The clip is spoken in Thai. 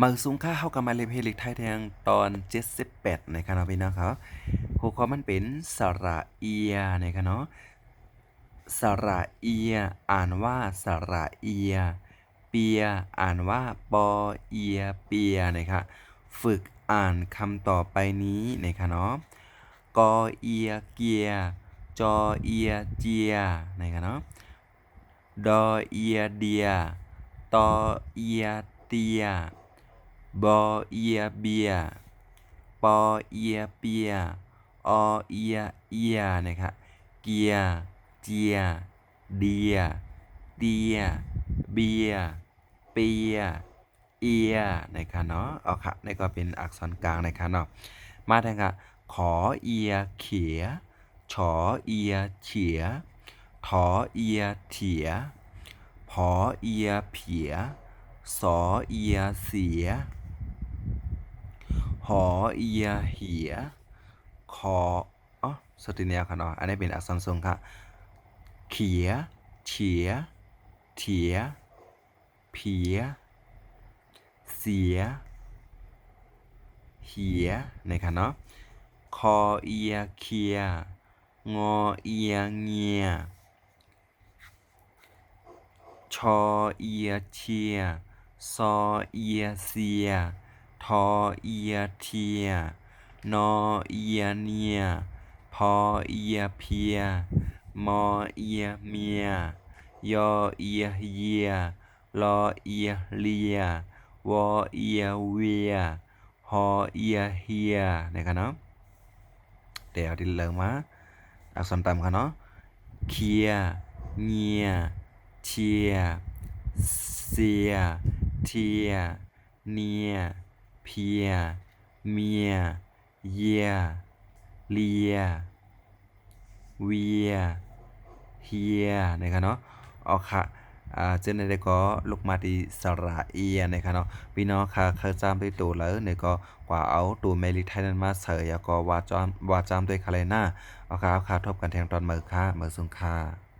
มังสุงค่าเข้ากับมาเรียนเพลงไทยแทงตอน 78 นะครับเนาะพี่น้องครับหัวข้อมันเป็นสระเอียนะครับเนาะสระเอีย อ่านว่าสระเอีย เปีย อ่านว่าปอเอีย เปียนะครับฝึกอ่านคำต่อไปนี้นะครับเนาะกอเอียเกีย จอเอียเจียนะครับเนาะดอเอียเดีย ตอเอียเตีย บอเอียเบียปอเอียเปียอเอียเอียนะครับเกียเจียเดียเตียเบียเปียเอียนะครับเนาะเอาค่ะนี่ก็เป็นอักษรกลางนะครับเนาะมาทางค่ะขอเอียเขียฉอเอียเฉียถอเอียเถียผอเอียเผียสอเอียเสีย หอเอียเหียคออ๋อสติแนวค่ะเนาะอันนี้เป็นอักษรทรงค่ะ เขีย เฉีย เถีย เผีย เสีย เหียนะครับเนาะ คอเอียเคีย งอเอียเงีย ชอเอียเชีย ซอเอียเสีย ทอเอียเทีย นอเอียเนีย พอเอียเพีย มอเอียเมีย ยอเอียเยีย ลอเอียเลีย วอเอียเวีย ฮอเอียเฮียนะครับเนาะเดี๋ยวที่เริ่มมาอักษรต่ำค่ะเนาะเคีย เงีย เชีย เสีย เทีย เนีย เพีย เมีย เยีย เลีย เวีย เฮีย นะครับเนาะเอาค่ะอ่าเจนในก็ลูกมาที่สระเอียนะครับเนาะพี่น้องค่ะเคยจำด้วตัวแล้วเนี่ยก็กว่าเอาตัวเมลิไทยนั้นมาเสยแล้วก็ว่าจอมว่าจำด้วยคาเลน่าเอาค่ะเอาค่ะทบกันแทงตอนเมือค่ะมือสุงค่ะ